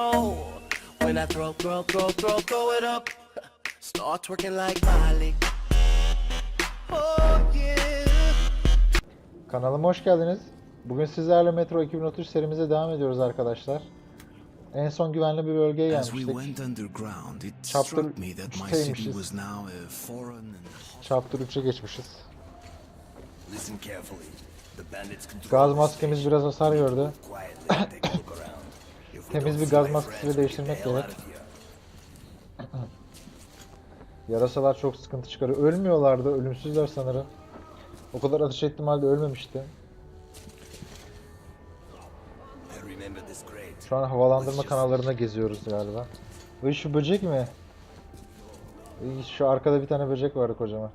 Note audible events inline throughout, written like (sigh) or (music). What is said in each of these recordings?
Oh, when I throw, throw, throw, throw, throw it up, start twerking like Miley. Oh yeah. Kanalıma hoş geldiniz. Bugün sizlerle Metro 2030 serimize devam ediyoruz arkadaşlar. En son güvenli bir bölgeye As we gelmiştik. went underground, it Chapter struck me that my city üçteymişiz. was now a foreign and hostile. Chapter 3'e geçmişiz. Gaz maskemiz biraz hasar gördü. Temiz bir gaz maskesiyle değiştirmek gerek. Yarasalar çok sıkıntı çıkarıyor. Ölmüyorlardı. Ölümsüzler sanırım. O kadar ateş ettiğim halde ölmemişti. Şu an havalandırma kanallarında geziyoruz galiba. Ve şu böcek mi? Şu arkada bir tane böcek vardı kocaman.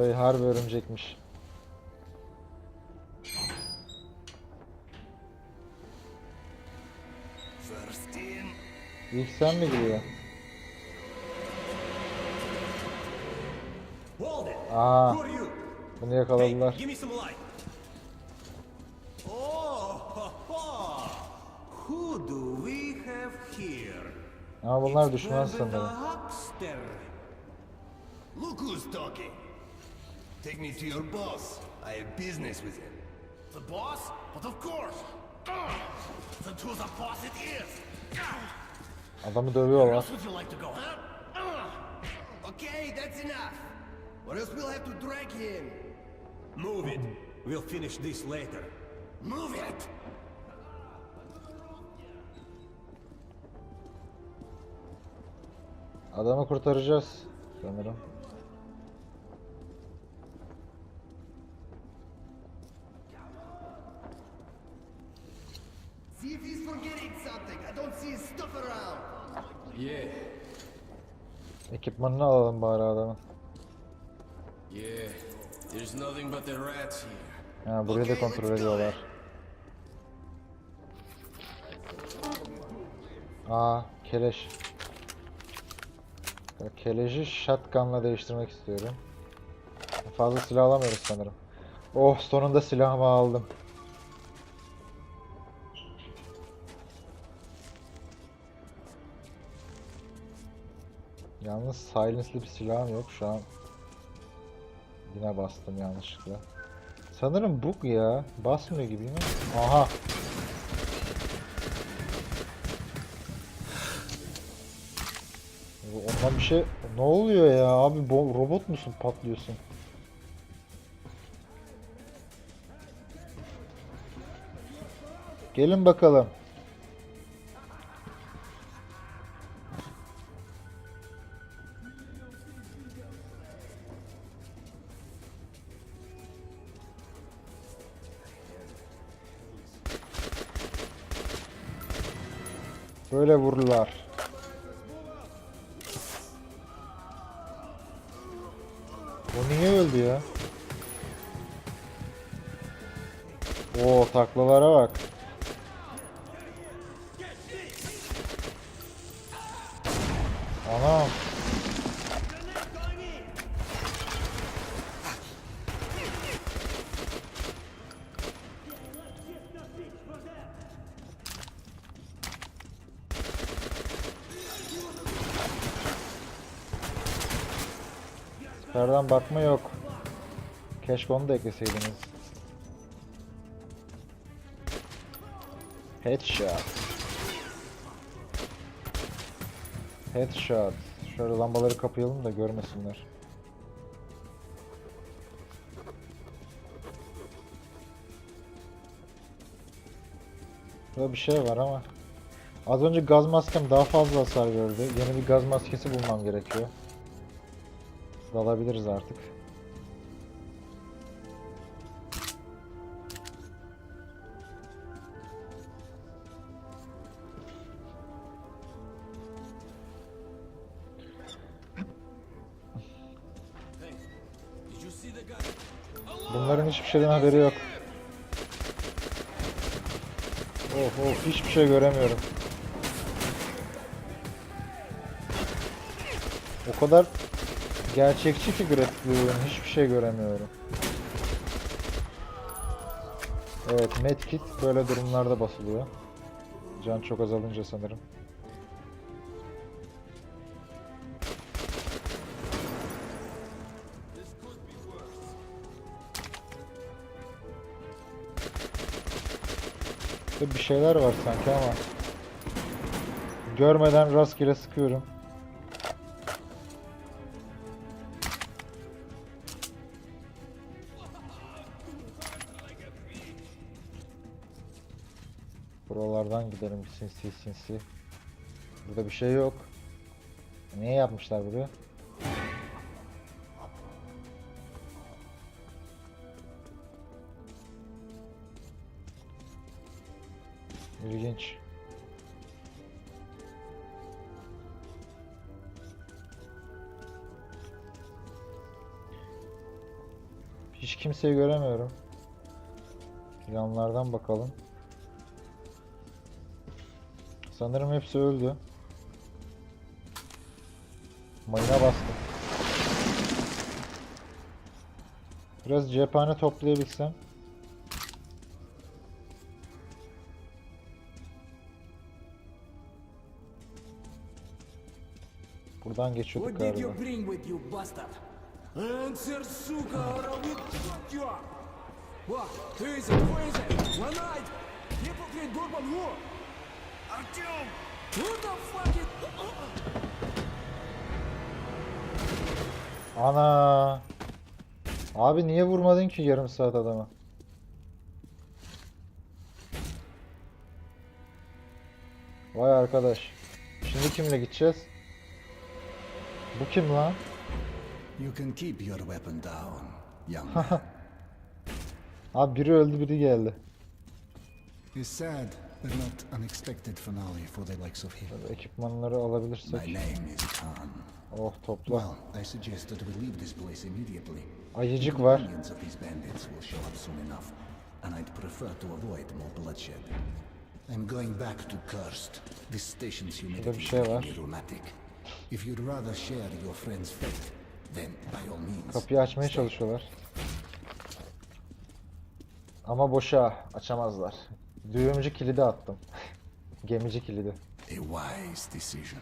Ay harbi örümcekmiş. İlk sen mi giriyor? Aa, bunu yakaladılar. Ama bunlar düşman sanırım. Look who's talking. Take me to your boss. I have business with him. The boss? But of course. Ugh. Then to the boss it is. Adamı dövüyorlar. else would you like to go, huh? Ugh. Okay, that's enough. Or else we'll have to drag him. Move it. We'll finish this later. Move it! Adamı kurtaracağız sanırım. See if he's forgetting something. I don't see his stuff around. Yeah, Ekipmanını alalım bari adamın. yeah. There's nothing but the rats here. Ha, burayı da kontrol ediyorlar. Aa, keleş. Keleşi shotgunla değiştirmek istiyorum. Fazla silah alamıyoruz sanırım. Oh, sonunda silahımı aldım. Yalnız silence'lı bir silahım yok şu an. Yine bastım yanlışlıkla. Sanırım bug ya. Basmıyor gibi? Aha. Ondan bir şey... Ne oluyor ya abi? Bo- robot musun patlıyorsun? Gelin bakalım. Böyle vururlar. O niye öldü ya? Oo taklalara bak. Dışarıdan bakma yok. Keşke onu da ekleseydiniz. Headshot. Headshot. Şöyle lambaları kapayalım da görmesinler. Burada bir şey var ama. Az önce gaz maskem daha fazla hasar gördü. Yeni bir gaz maskesi bulmam gerekiyor. Artık. See the guy? Bunların hiçbir şeyden haberi yok. Of of hiçbir şey göremiyorum. O kadar gerçekçi bir oyun hiçbir şey göremiyorum. Evet medkit böyle durumlarda basılıyor. Can çok azalınca sanırım. Bir şeyler var sanki ama görmeden rastgele sıkıyorum. Buralardan gidelim sinsi sinsi. Burada bir şey yok. Niye yapmışlar buraya? İlginç. Hiç kimseyi göremiyorum. Yanlardan bakalım. Sanırım hepsi öldü. Mayına bastım. Biraz cephane toplayabilsem. Buradan geçiyorduk galiba. Answer, suka, or I will cut you up! What? Who is it? Who is it? One night! Hypocrite, good one, who? Artyom! Who the fuck is... Ana. Abi niye vurmadın ki yarım saat adama? Vay arkadaş. Şimdi kimle gideceğiz? Bu kim lan? You can keep your weapon down, young man. (laughs) Abi biri öldü biri geldi. It's sad, not unexpected finale for the likes of him. Ekipmanları alabilirsek. My name is Khan. Oh topla. Well, I suggest that we leave this place immediately. Ayıcık var. Millions of these bandits will show up soon enough, and I'd prefer to avoid more bloodshed. I'm going back to Cursed. This station's humidity şey var. rheumatic. If you'd rather share your friend's fate, then by all means. Kapıyı açmaya çalışıyorlar. Ama boşa açamazlar. Düğümcü kilidi attım. (laughs) Gemici kilidi. A wise decision.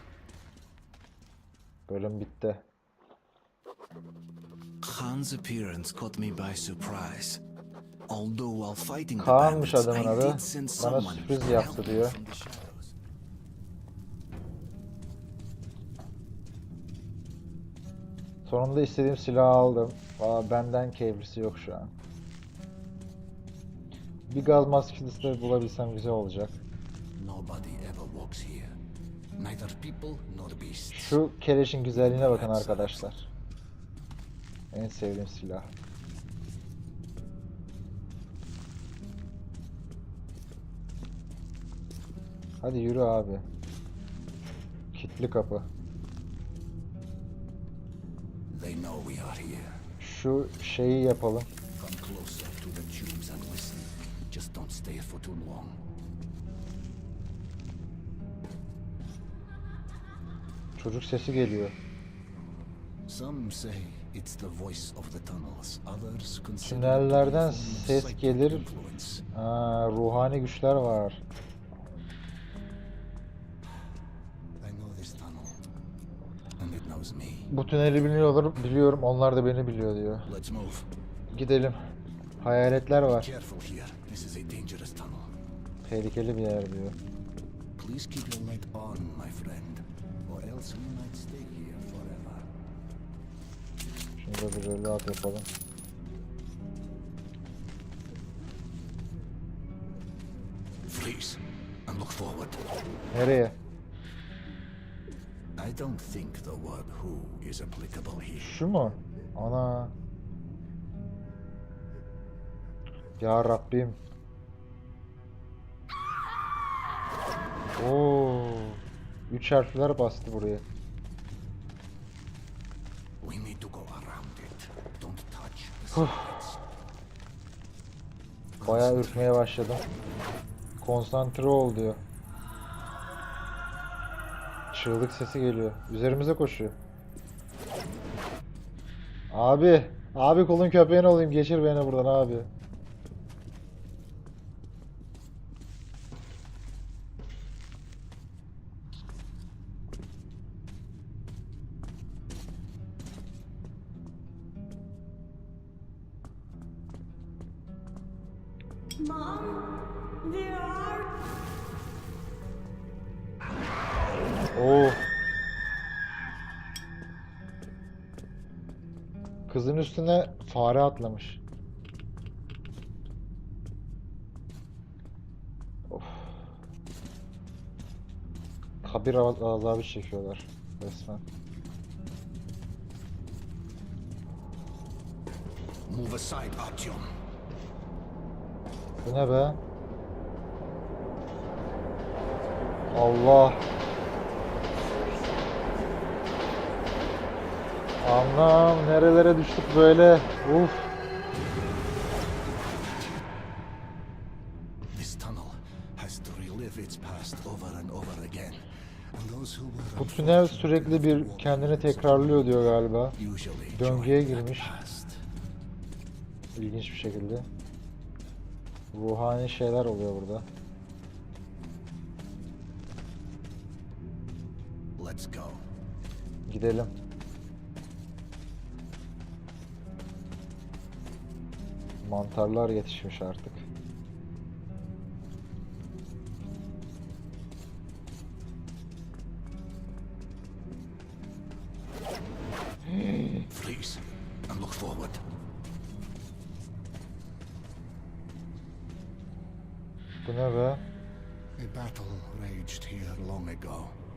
Bölüm bitti. Khan's appearance caught me by surprise. Although while fighting the Kaan'mış bandits, adamın I adı. did Bana someone sürpriz help yaptı me diyor. from the shadows. Sonunda istediğim silahı aldım. Aa, benden keyiflisi yok şu an. Bir gaz maskesi de bulabilsem güzel olacak. Şu keleşin güzelliğine bakın arkadaşlar. En sevdiğim silah. Hadi yürü abi. Kilitli kapı. Şu şeyi yapalım. Don't stay for too long. Çocuk sesi geliyor. Some say it's the voice of the tunnels. Others consider Tünellerden ses gelir. Aa, ruhani güçler var. I know this tunnel, and it knows me. Bu tüneli biliyorum, biliyorum. Onlar da beni biliyor diyor. Gidelim. Hayaletler var. This is a dangerous tunnel. Tehlikeli bir yer diyor. Please keep your light on, my friend, or else we might stay here forever. Şunu da bir reload yapalım. Freeze and look forward. Nereye? I don't think the word who is applicable here. Şu mu? Ana. Ya Rabbim. Oo. Üç harfler bastı buraya. We need to go around it. Don't touch the sides. Bayağı ürkmeye başladım. Konsantre ol diyor. Çığlık sesi geliyor. Üzerimize koşuyor. Abi. Abi kolun köpeğin olayım. Geçir beni buradan abi. Oo. Kızın üstüne fare atlamış. Of. Kabir az- azabı çekiyorlar resmen. Move aside, Artyom. Bu ne be? Allah. Anlam nerelere düştük böyle? Uf. Bu tünel sürekli bir kendini tekrarlıyor diyor galiba. döngüye girmiş. İlginç bir şekilde. Ruhani şeyler oluyor burada. Let's go. Gidelim. Mantarlar yetişmiş artık.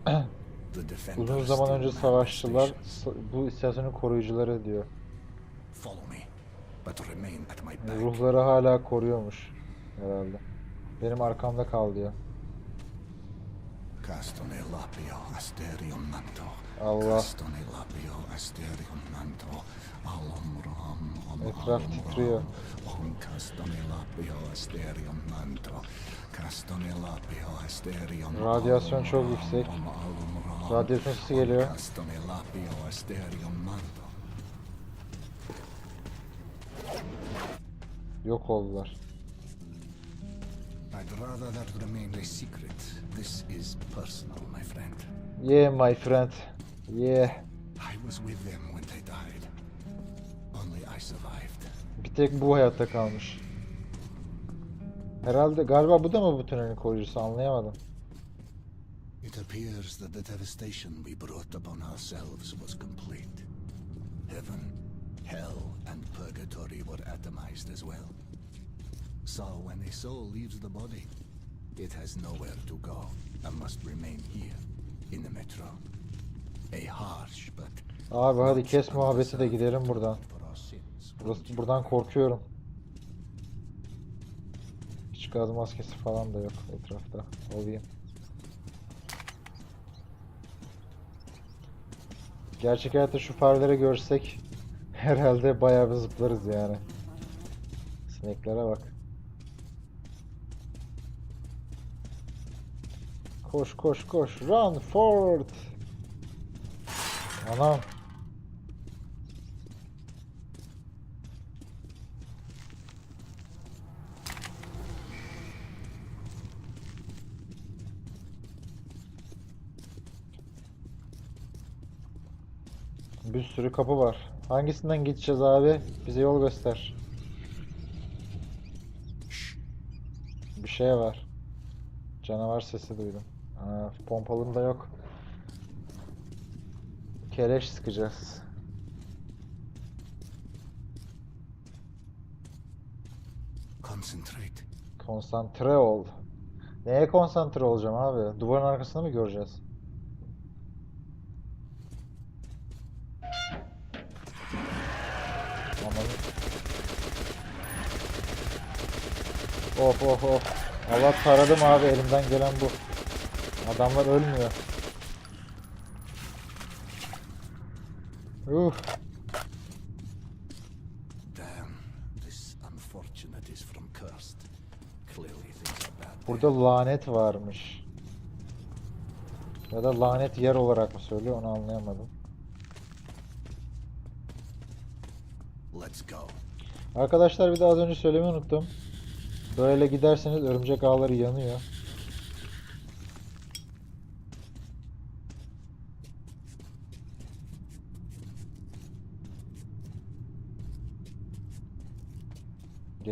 (clears throat) the defenders Uzun zaman önce savaşçılar bu istasyonun koruyucuları diyor. Ruhları hala koruyormuş herhalde. Benim arkamda kal diyor. Castone lapio asterium manto. Allah. Castone lapio asterium manto. Alum ram, om Etraf titriyor. om lapio asterium manto. Castone lapio asterium Radyasyon çok yüksek. Radyasyon sesi geliyor. Castone lapio asterium manto. Yok oldular. I'd rather that remained a secret. This is personal, my friend. Yeah my friend. Yeah. I was with them when they died. Only I survived. Bir tek bu hayatta kalmış. Herhalde galiba bu da mı bu tünelin koruyucusu anlayamadım. It appears that the devastation we brought upon ourselves was complete. Heaven, hell, and purgatory were atomized as well. So when a soul leaves the body, it has nowhere to go and must remain here in the metro. A harsh but Abi hadi kes muhabbeti de gidelim buradan. Burası, buradan korkuyorum. Hiç gaz maskesi falan da yok etrafta. Olayım. Gerçek hayatta şu fareleri görsek (laughs) herhalde bayağı bir zıplarız yani. Sineklere bak. Koş koş koş. Run forward. Anam. Bir sürü kapı var. Hangisinden geçeceğiz abi? Bize yol göster. Bir şey var. Canavar sesi duydum. Aa, pompalım da yok. Keleş sıkacağız. Concentrate. Konsantre ol. Neye konsantre olacağım abi? Duvarın arkasını mı göreceğiz? Of of of. Allah taradım abi elimden gelen bu. Adamlar ölmüyor. Uf. Damn, this unfortunate is from cursed. Clearly things are bad. Burada lanet varmış. Ya da lanet yer olarak mı söylüyor onu anlayamadım. Let's go. Arkadaşlar bir de az önce söylemeyi unuttum. Böyle giderseniz örümcek ağları yanıyor.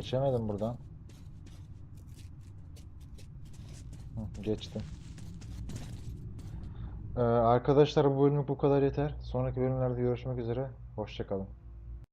Geçemedim buradan. Hı, geçtim. Ee, arkadaşlar bu bölümlük bu kadar yeter. Sonraki bölümlerde görüşmek üzere. Hoşçakalın.